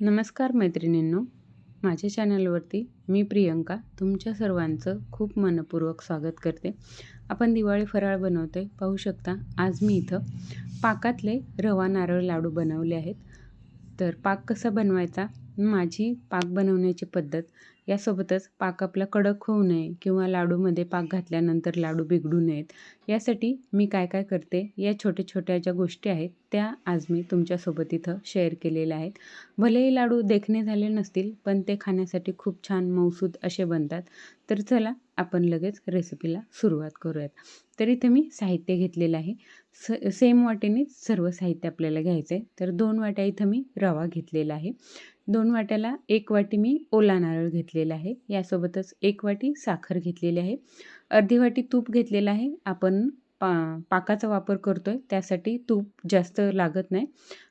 नमस्कार मैत्रिणींनो माझ्या चॅनलवरती मी प्रियंका तुमच्या सर्वांचं खूप मनपूर्वक स्वागत करते. आपण दिवाळी फराळ बनवतो आहे पाहू शकता. आज मी इथं पाकातले रवा नारळ लाडू बनवले आहेत. तर पाक कसा बनवायचा? माझी पाक बनवण्याची पद्धत यासोबतच पाक आपला कडक होऊ नये किंवा लाडूमध्ये पाक घातल्यानंतर लाडू बिघडू नयेत. यासाठी मी काय काय करते या छोट्या छोट्या ज्या गोष्टी आहेत त्या आज मी तुमच्यासोबत इथं शेअर केलेल्या आहेत. भलेही लाडू देखणे झाले नसतील पण ते खाण्यासाठी खूप छान मौसूद असे बनतात. तर चला आपण लगेच रेसिपीला सुरुवात करूयात. तर इथे मी साहित्य घेतलेलं आहे. स सेम वाटेनेच सर्व साहित्य आपल्याला घ्यायचं आहे तर दोन वाट्या इथं मी रवा घेतलेला आहे. दोन वाट्याला एक वाटी मी ओला नारळ घेतलेला आहे. यासोबतच एक वाटी साखर घेतलेली आहे. अर्धी वाटी तूप घेतलेलं आहे. आपण पा पाकाचा वापर करतो आहे त्यासाठी तूप जास्त लागत नाही.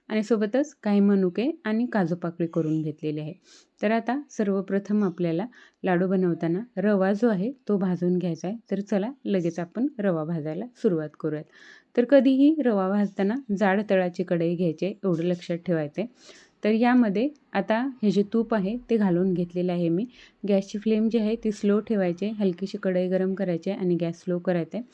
आणि सोबतच काही मनुके आणि काजू पाकळी करून घेतलेली आहे. तर आता सर्वप्रथम आपल्याला लाडू बनवताना रवा जो आहे तो भाजून घ्यायचा आहे. तर चला लगेच आपण रवा भाजायला सुरुवात करूयात. तर कधीही रवा भाजताना जाड तळाची कढई घ्यायची एवढं लक्षात ठेवायचं आहे तर यामध्ये आता हे जे तूप आहे ते घालून घेतलेलं आहे मी. गॅसची फ्लेम जी आहे ती स्लो ठेवायची हलकीशी कढई गरम करायची आणि गॅस स्लो करायचा आहे.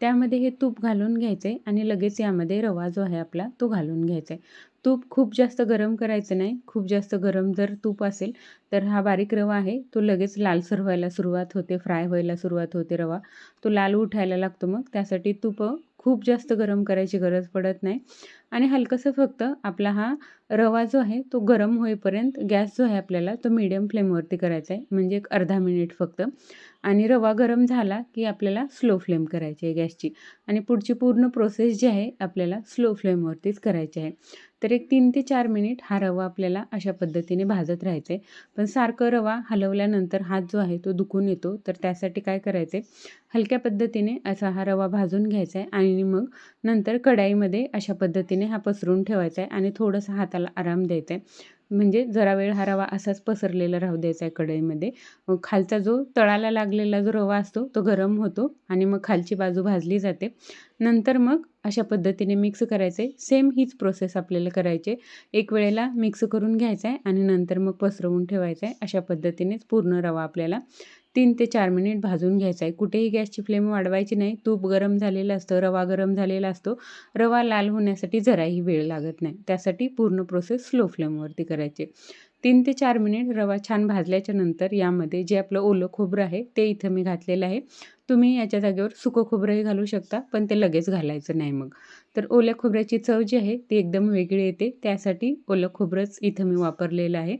त्यामध्ये हे तूप घालून घ्यायचं आहे आणि लगेच यामध्ये रवा जो आहे आपला तो घालून घ्यायचा आहे तूप खूप जास्त गरम करायचं नाही. खूप जास्त गरम जर तूप असेल तर हा बारीक रवा आहे. तो लगेच लालसर व्हायला सुरुवात होते फ्राय व्हायला सुरुवात होते रवा. तो लाल उठायला लागतो मग. त्यासाठी तूप खूप जास्त गरम करायची गरज पडत नाही. आणि हलकंसं फक्त आपला हा रवा जो आहे तो गरम होईपर्यंत गॅस जो आहे आपल्याला तो मीडियम फ्लेमवरती करायचा आहे. म्हणजे एक अर्धा मिनिट फक्त. आणि रवा गरम झाला की आपल्याला स्लो फ्लेम करायची आहे गॅसची. आणि पुढची पूर्ण प्रोसेस जी आहे आपल्याला स्लो फ्लेमवरतीच करायची आहे. तर एक तीन ते चार मिनिट हा रवा आपल्याला अशा पद्धतीने भाजत राहायचं. आहे पण सारखं रवा हलवल्यानंतर हात जो आहे तो दुखून येतो. तर त्यासाठी काय करायचं? आहे हलक्या पद्धतीने असा हा रवा भाजून घ्यायचा आहे आणि मग नंतर कढाईमध्ये अशा पद्धतीने हा पसरून ठेवायचा आहे आणि थोडंसं हाताला आराम द्यायचा आहे. म्हणजे जरा वेळ हा रवा असाच पसरलेला राहू द्यायचा आहे कढईमध्ये. मग खालचा जो तळाला लागलेला जो रवा असतो तो गरम होतो आणि मग खालची बाजू भाजली जाते. नंतर मग अशा पद्धतीने मिक्स करायचे. सेम हीच प्रोसेस आपल्याला करायचे एक वेळेला मिक्स करून घ्यायचा आहे आणि नंतर मग पसरवून ठेवायचा आहे. अशा पद्धतीनेच पूर्ण रवा आपल्याला तीन ते चार मिनिट भाजून घ्यायचा आहे. कुठेही गॅसची फ्लेम वाढवायची नाही. तूप गरम झालेलं असतं रवा गरम झालेला असतो. रवा लाल होण्यासाठी जराही वेळ लागत नाही. त्यासाठी पूर्ण प्रोसेस स्लो फ्लेमवरती करायचे. तीन ते चार मिनिट रवा छान भाजल्याच्या नंतर यामध्ये जे आपलं ओलं खोबरं आहे ते इथं मी घातलेलं आहे. तुम्ही याच्या जागेवर सुकं खोबरंही घालू शकता पण ते लगेच घालायचं नाही मग. तर ओल्या खोबऱ्याची चव जी आहे ती एकदम वेगळी येते. त्यासाठी ओलं खोबरंच इथं मी वापरलेलं आहे.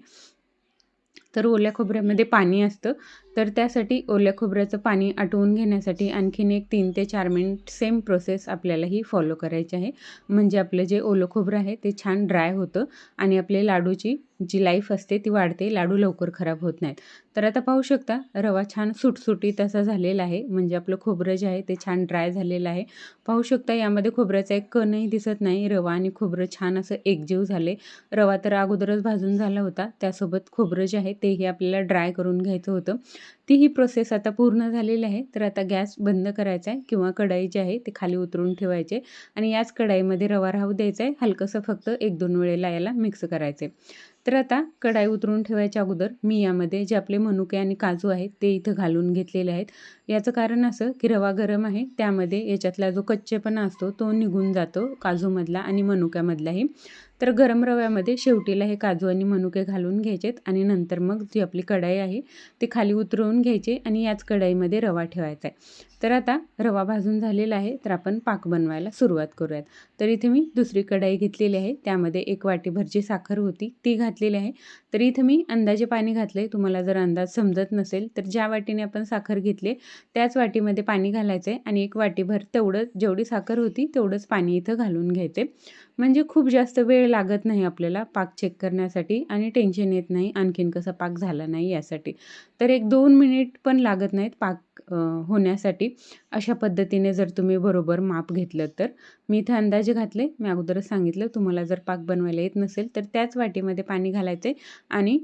तर ओल्या खोबऱ्यामध्ये पाणी असतं. तर त्यासाठी ओल्या खोबऱ्याचं पाणी आटवून घेण्यासाठी आणखीन एक तीन ते चार मिनिट सेम प्रोसेस आपल्याला ही फॉलो करायची आहे. म्हणजे आपलं जे ओलं खोबरं आहे ते छान ड्राय होतं आणि आपले लाडूची जी लाईफ असते ती वाढते लाडू लवकर खराब होत नाहीत. तर आता पाहू शकता रवा छान सुटसुटीत असा झालेला आहे. म्हणजे आपलं खोबरं जे आहे ते छान ड्राय झालेलं आहे. पाहू शकता यामध्ये खोबऱ्याचा एक कणही दिसत नाही. रवा आणि खोबरं छान असं एकजीव झाले. रवा तर अगोदरच भाजून झाला होता. त्यासोबत खोबरं जे आहे तेही आपल्याला ड्राय करून घ्यायचं होतं. ती ही प्रोसेस आता पूर्ण झालेली आहे. तर आता गॅस बंद करायचा आहे किंवा कढाई जी आहे ती खाली उतरून ठेवायचे आणि याच कढाईमध्ये रवा राहू द्यायचा आहे. हलकंसं फक्त एक दोन वेळेला याला मिक्स करायचे तर आता कढाई उतरून ठेवायच्या अगोदर मी यामध्ये जे आपले मनुके आणि काजू आहेत ते इथं घालून घेतलेले आहेत. याचं कारण असं की रवा गरम आहे त्यामध्ये याच्यातला जो कच्चेपणा असतो तो निघून जातो काजूमधला आणि मनुक्यामधलाही. तर गरम रव्यामध्ये शेवटीला हे काजू आणि मनुके घालून घ्यायचेत आणि नंतर मग जी आपली कढाई आहे ती खाली उतरवून घ्यायची आणि याच कढाईमध्ये रवा ठेवायचा आहे. तर आता रवा भाजून झालेला आहे तर आपण पाक बनवायला सुरुवात करूयात. तर इथे मी दुसरी कढाई घेतलेली आहे त्यामध्ये एक वाटीभरची साखर होती ती घातलेली आहे. तर इथे मी अंदाजे पाणी घातले तुम्हाला जर अंदाज समजत नसेल तर ज्या वाटीने आपण साखर घेतली त्याच वाटीमध्ये पाणी घालायचं आहे आणि एक वाटीभर तेवढं जेवढी साखर होती तेवढंच पाणी इथं घालून घ्यायचे म्हणजे खूप जास्त वेळ लागत नाही आपल्याला पाक चेक करण्यासाठी आणि टेन्शन येत नाही. आणखीन कसा पाक झाला नाही यासाठी. तर एक दोन मिनिट पण लागत नाहीत पाक होण्यासाठी. अशा पद्धतीने जर तुम्ही बरोबर माप घेतलं तर. मी इथे अंदाजे घातले. मी अगोदरच सांगितलं तुम्हाला जर पाक बनवायला येत नसेल तर त्याच वाटीमध्ये पाणी घालायचे आणि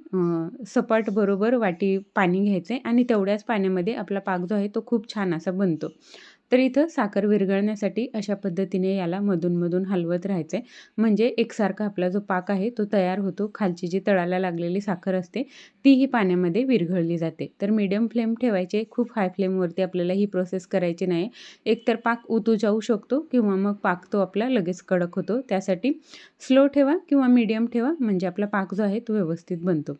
सपाट बरोबर वाटी पाणी घ्यायचे आणि तेवढ्याच पाण्यामध्ये आपला पाक जो आहे तो खूप छान असा बनतो. तर इथं साखर विरघळण्यासाठी अशा पद्धतीने याला मधूनमधून हलवत राहायचं आहे. म्हणजे एकसारखा आपला जो पाक आहे तो तयार होतो. खालची जी तळाला लागलेली साखर असते तीही पाण्यामध्ये विरघळली जाते. तर मीडियम फ्लेम ठेवायचे. खूप हाय फ्लेमवरती आपल्याला ही प्रोसेस करायची नाही. एकतर पाक उतू जाऊ शकतो किंवा मग पाक तो आपला लगेच कडक होतो. त्यासाठी स्लो ठेवा किंवा मीडियम ठेवा म्हणजे आपला पाक जो आहे तो व्यवस्थित बनतो.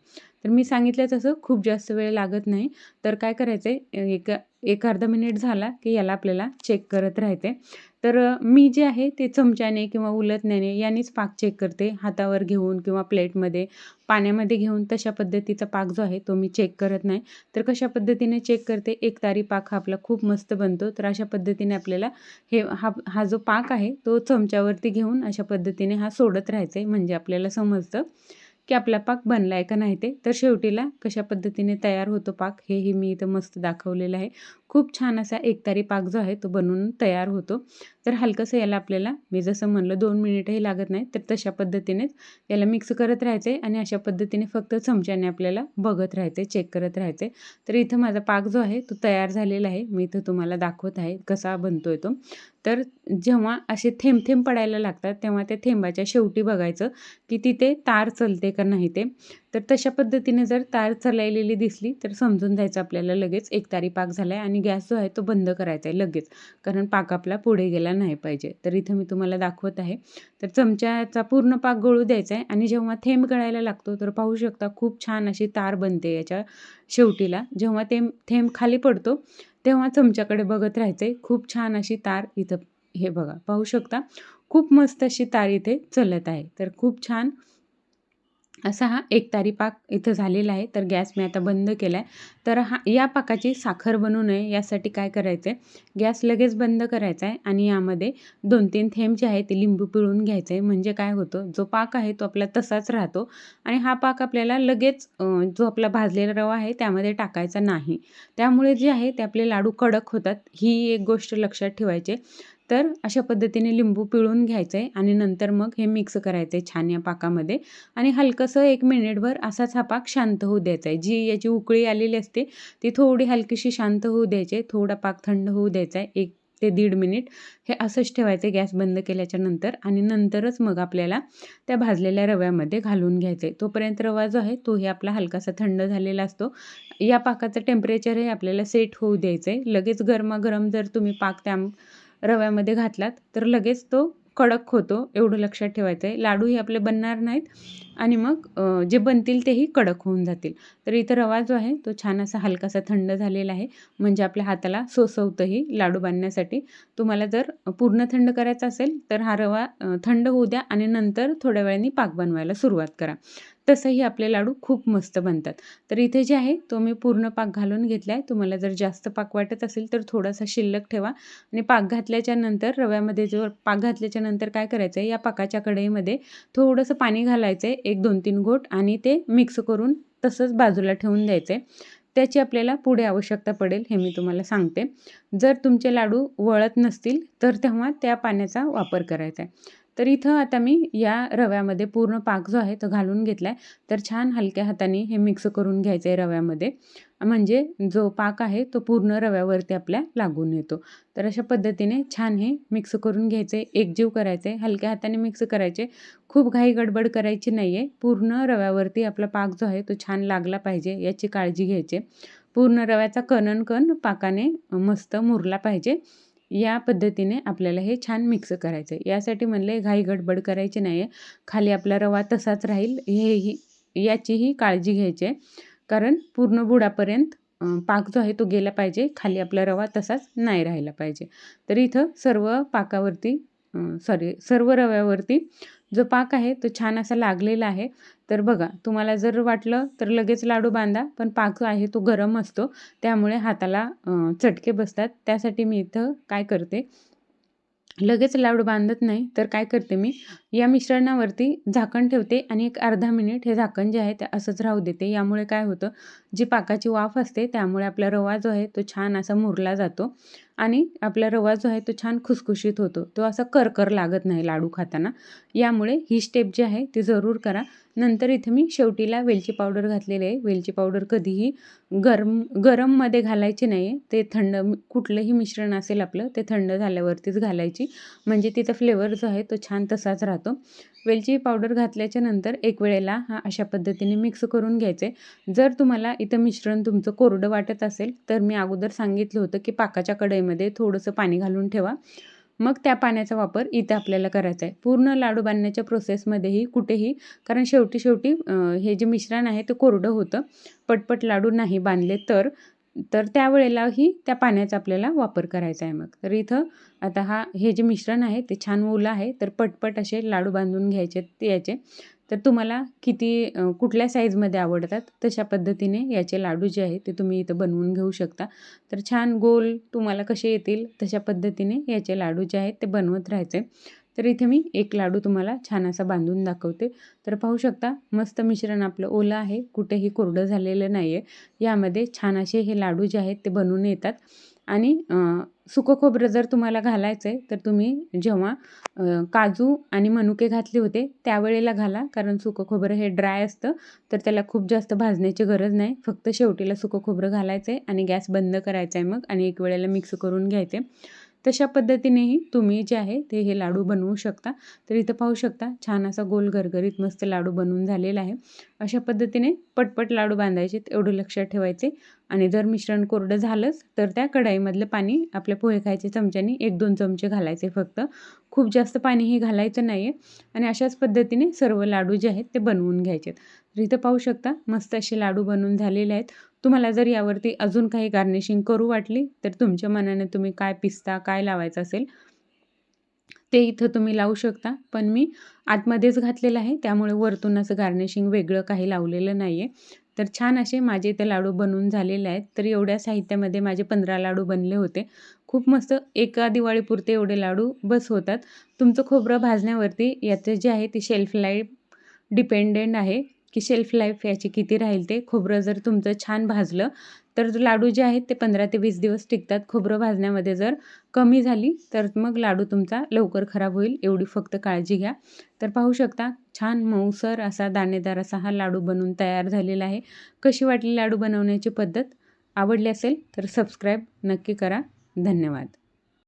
तर मी सांगितलं तसं खूप जास्त वेळ लागत नाही. तर काय करायचं आहे एक एक अर्धा मिनिट झाला की याला आपल्याला चेक करत राहायचं आहे. तर मी जे आहे ते चमच्याने किंवा उलटण्याने यानेच पाक चेक करते. हातावर घेऊन किंवा प्लेटमध्ये, पाण्यामध्ये घेऊन तशा पद्धतीचा पाक जो आहे तो मी चेक करत नाही. तर कशा पद्धतीने चेक करते, एकतारी पाक हा आपला खूप मस्त बनतो. तर अशा पद्धतीने आपल्याला हे हा हा जो पाक आहे तो चमच्यावरती घेऊन अशा पद्धतीने हा सोडत राहायचा आहे. म्हणजे आपल्याला समजतं की आपला पाक बनला आहे का नाही ते. तर शेवटीला कशा पद्धतीने तयार होतो पाक हेही मी इथं मस्त दाखवलेलं आहे. खूप छान असा एकतारी पाक जो आहे तो बनवून तयार होतो. तर हलकंसं याला आपल्याला मी जसं म्हणलं दोन मिनिटही लागत नाही. तर तशा पद्धतीनेच याला मिक्स करत राहायचं आहे आणि अशा पद्धतीने फक्त चमच्याने आपल्याला बघत राहायचं आहे, चेक करत राहायचं आहे. तर इथं माझा पाक जो आहे तो तयार झालेला आहे. मी इथं तुम्हाला दाखवत आहे कसा बनतोय तो. तर जेव्हा असे थेंब-थेंब पडायला लागतात तेव्हा त्या थेंबाच्या शेवटी बघायचं की तिथे तार चलते का नाही ते. तर तशा पद्धतीने जर तार चलायलेली दिसली तर समजून जायचं आपल्याला लगेच एक तारी पाक झाला आहे आणि गॅस जो आहे तो बंद करायचा आहे लगेच. कारण पाक आपला पुढे गेला नाही पाहिजे. तर इथं मी तुम्हाला दाखवत आहे. तर चमच्याचा पूर्ण पाक गळू द्यायचा आहे आणि जेव्हा थेंब गळायला लागतो तर पाहू शकता खूप छान अशी तार बनते याच्या शेवटीला. जेव्हा ते थेंब खाली पडतो तेव्हा चमच्याकडे बघत राहायचं आहे. खूप छान अशी तार इथं हे बघा पाहू शकता. खूप मस्त अशी तार इथे चलत आहे. तर खूप छान असा हा एकतारी पाक इथं झालेला आहे. तर गॅस मी आता बंद केला आहे. तर हा या पाकाची साखर बनू नये यासाठी काय करायचं आहे, गॅस लगेच बंद करायचा आहे आणि यामध्ये 2-3 थेंब जे आहे ते लिंबू पिळून घ्यायचं आहे. म्हणजे काय होतं, जो पाक आहे तो आपला तसाच राहतो आणि हा पाक आपल्याला लगेच जो आपला भाजलेला रवा आहे त्यामध्ये टाकायचा नाही. त्यामुळे जे आहे ते आपले लाडू कडक होतात. ही एक गोष्ट लक्षात ठेवायची तर अशा पद्धतीने लिंबू पिळून घ्यायचं आहे आणि नंतर मग हे मिक्स करायचं आहे छान या पाकामध्ये आणि हलकंसं एक मिनिटभर असाच हा पाक शांत होऊ द्यायचा आहे. जी याची उकळी आलेली असते ती थोडी हलकीशी शांत होऊ द्यायची आहे. थोडा पाक थंड होऊ द्यायचा आहे. एक ते दीड मिनिट हे असंच ठेवायचं गॅस बंद केल्याच्यानंतर आणि नंतरच मग आपल्याला त्या भाजलेल्या रव्यामध्ये घालून घ्यायचं आहे. तोपर्यंत रवा जो आहे तोही आपला हलकासा थंड झालेला असतो. या पाकाचं टेम्परेचरही आपल्याला सेट होऊ द्यायचं आहे. लगेच गरमागरम जर तुम्ही पाक त्या रव्यामध्ये घातलात तर लगेच तो कडक होतो एवढं लक्षात ठेवायचं आहे. लाडूही आपले बनणार नाहीत आणि मग जे बनतील तेही कडक होऊन जातील. तर इथं रवा जो आहे तो छान असा हलकासा थंड झालेला आहे. म्हणजे आपल्या हाताला सोसवतंही लाडू बांधण्यासाठी. तुम्हाला जर पूर्ण थंड करायचा असेल तर हा रवा थंड होऊ द्या आणि नंतर थोड्या वेळाने पाक बनवायला सुरुवात करा. तसंही आपले लाडू खूप मस्त बनतात. तर इथे जे आहे तो मी पूर्ण पाक घालून घेतला आहे. तुम्हाला जर जास्त पाक वाटत असेल तर थोडासा शिल्लक ठेवा आणि पाक घातल्याच्या नंतर रव्यामध्ये जो पाक घातल्याच्या नंतर काय करायचं आहे या पाकाच्या कढईमध्ये थोडंसं पाणी घालायचं आहे. एक 2-3 घोट आणि ते मिक्स करून तसंच बाजूला ठेवून द्यायचं आहे. त्याची आपल्याला पुढे आवश्यकता पडेल हे मी तुम्हाला सांगते. जर तुमचे लाडू वळत नसतील तर तेव्हा त्या पाण्याचा वापर करायचा आहे. तर इथं आता मी या रव्यामध्ये पूर्ण पाक जो आहे तो घालून घेतला आहे. तर छान हलक्या हाताने हे मिक्स करून घ्यायचं आहे रव्यामध्ये. म्हणजे जो पाक आहे तो पूर्ण रव्यावरती आपल्या लागून येतो. तर अशा पद्धतीने छान हे मिक्स करून घ्यायचं आहे. एकजीव करायचं आहे. हलक्या हाताने मिक्स करायचे. खूप घाई गडबड करायची नाही आहे. पूर्ण रव्यावरती आपला पाक जो आहे तो छान लागला पाहिजे याची काळजी घ्यायची. पूर्ण रव्याचा कणन कण पाकाने मस्त मुरला पाहिजे. या पद्धतीने आपल्याला हे छान मिक्स करायचं आहे. यासाठी म्हणलं घाई गडबड करायची नाही आहे. खाली आपला रवा तसाच राहील हेही याचीही काळजी घ्यायची आहे. कारण पूर्ण बुडापर्यंत पाक जो आहे तो गेला पाहिजे. खाली आपला रवा तसाच नाही राहिला पाहिजे. तर इथं सर्व पाकावरती सॉरी सर्व रव्यावरती जो पाक आहे तो छान असा लागलेला आहे. तर बघा तुम्हाला जर वाटलं तर लगेच लाडू बांधा. पण पाक जो आहे तो गरम असतो. त्यामुळे हाताला चटके बसतात. त्यासाठी मी इथं काय करते लगेच लाडू बांधत नाही. तर काय करते मी या मिश्रणावरती झाकण ठेवते आणि एक अर्धा मिनिट हे झाकण जे आहे ते असंच राहू देते. यामुळे काय होतं जी पाकाची वाफ असते त्यामुळे आपला रवा जो आहे तो छान असा मुरला जातो आणि आपला रवा जो आहे तो छान खुसखुशीत होतो. तो असा करकर लागत नाही लाडू खाताना. यामुळे ही स्टेप जी आहे ती जरूर करा. नंतर इथे मी शेवटीला वेलची पावडर घातलेली आहे. वेलची पावडर कधीही गरम गरममध्ये घालायची नाही आहे ते थंड कुठलंही मिश्रण असेल आपलं ते थंड झाल्यावरतीच घालायची. म्हणजे तिचा फ्लेवर जो आहे तो छान तसाच राहतो. वेलची पावडर घातल्याच्या नंतर एक वेळेला हा अशा पद्धतीने मिक्स करून घ्यायचे. जर तुम्हाला इथं मिश्रण तुमचं कोरडं वाटत असेल तर मी अगोदर सांगितलं होतं की पाकाच्या कढईमध्ये थोडंसं पाणी घालून ठेवा. मग त्या पाण्याचा वापर इथं आपल्याला करायचा आहे. पूर्ण लाडू बांधण्याच्या प्रोसेसमध्येही कुठेही कारण शेवटी शेवटी हे जे मिश्रण आहे ते कोरडं होतं. पटपट लाडू नाही बांधले तर तर त्यावेळेलाही त्या पाण्याचा आपल्याला वापर करायचा आहे मग. तर इथं आता हा हे जे मिश्रण आहे ते छान ओलं आहे तर पटपट असे लाडू बांधून घ्यायचे ते याचे तर तुम्हाला किती कुठल्या साईजमध्ये आवडतात तशा पद्धतीने याचे लाडू जे आहे ते तुम्ही इथं बनवून घेऊ शकता. तर छान गोल तुम्हाला कसे येतील तशा पद्धतीने याचे लाडू जे आहेत ते बनवत राहायचे. तर इथे मी एक लाडू तुम्हाला छान असा बांधून दाखवते. तर पाहू शकता मस्त मिश्रण आपलं ओलं आहे कुठेही कोरडं झालेलं नाही आहे यामध्ये छान असे हे लाडू जे आहेत ते बनवून येतात. आणि सुकं खोबरं जर तुम्हाला घालायचं आहे तर तुम्ही जेव्हा काजू आणि मनुके घातले होते त्यावेळेला घाला. कारण सुकं खोबरं हे ड्राय असतं तर त्याला खूप जास्त भाजण्याची गरज नाही. फक्त शेवटीला सुकं खोबरं घालायचं आहे आणि गॅस बंद करायचा आहे मग. आणि एक वेळेला मिक्स करून घ्यायचे. तशा पद्धतीनेही तुम्ही जे आहे ते हे लाडू बनवू शकता. तर इथं पाहू शकता छान असा गोल घरघरीत मस्त लाडू बनवून झालेला आहे. अशा पद्धतीने पटपट लाडू बांधायचे एवढं लक्षात ठेवायचे. आणि जर मिश्रण कोरडं झालंच तर त्या कढाईमधलं पाणी आपल्या पोहे खायच्या चमच्यानी एक दोन चमचे घालायचे फक्त. खूप जास्त पाणीही घालायचं नाही आहे आणि अशाच पद्धतीने सर्व लाडू जे आहेत ते बनवून घ्यायचे तर इथं पाहू शकता मस्त असे लाडू बनवून झालेले आहेत. तुम्हाला जर यावरती अजून काही गार्निशिंग करू वाटली तर तुमच्या मनाने तुम्ही काय पिस्ता काय लावायचं असेल ते इथं तुम्ही लावू शकता. पण मी आतमध्येच घातलेलं आहे त्यामुळे वरतून असं गार्निशिंग वेगळं काही लावलेलं नाही आहे तर छान असे माझे इथे लाडू बनवून झालेले आहेत. तर एवढ्या साहित्यामध्ये माझे पंधरा लाडू बनले होते. खूप मस्त एका दिवाळीपुरते एवढे लाडू बस होतात. तुमचं खोबरं भाजण्यावरती याचं जे आहे ते शेल्फ लाईफ डिपेंडेंट आहे. की शेल्फ लाईफ याची किती राहील ते खोबरं जर तुमचं छान भाजलं तर लाडू जे आहेत ते पंधरा ते वीस दिवस टिकतात. खोबरं भाजण्यामध्ये जर कमी झाली तर मग लाडू तुमचा लवकर खराब होईल एवढी फक्त काळजी घ्या. तर पाहू शकता छान मऊसर असा दाणेदार असा हा लाडू बनवून तयार झालेला आहे. कशी वाटली लाडू बनवण्याची पद्धत? आवडली असेल तर सबस्क्राईब नक्की करा. धन्यवाद.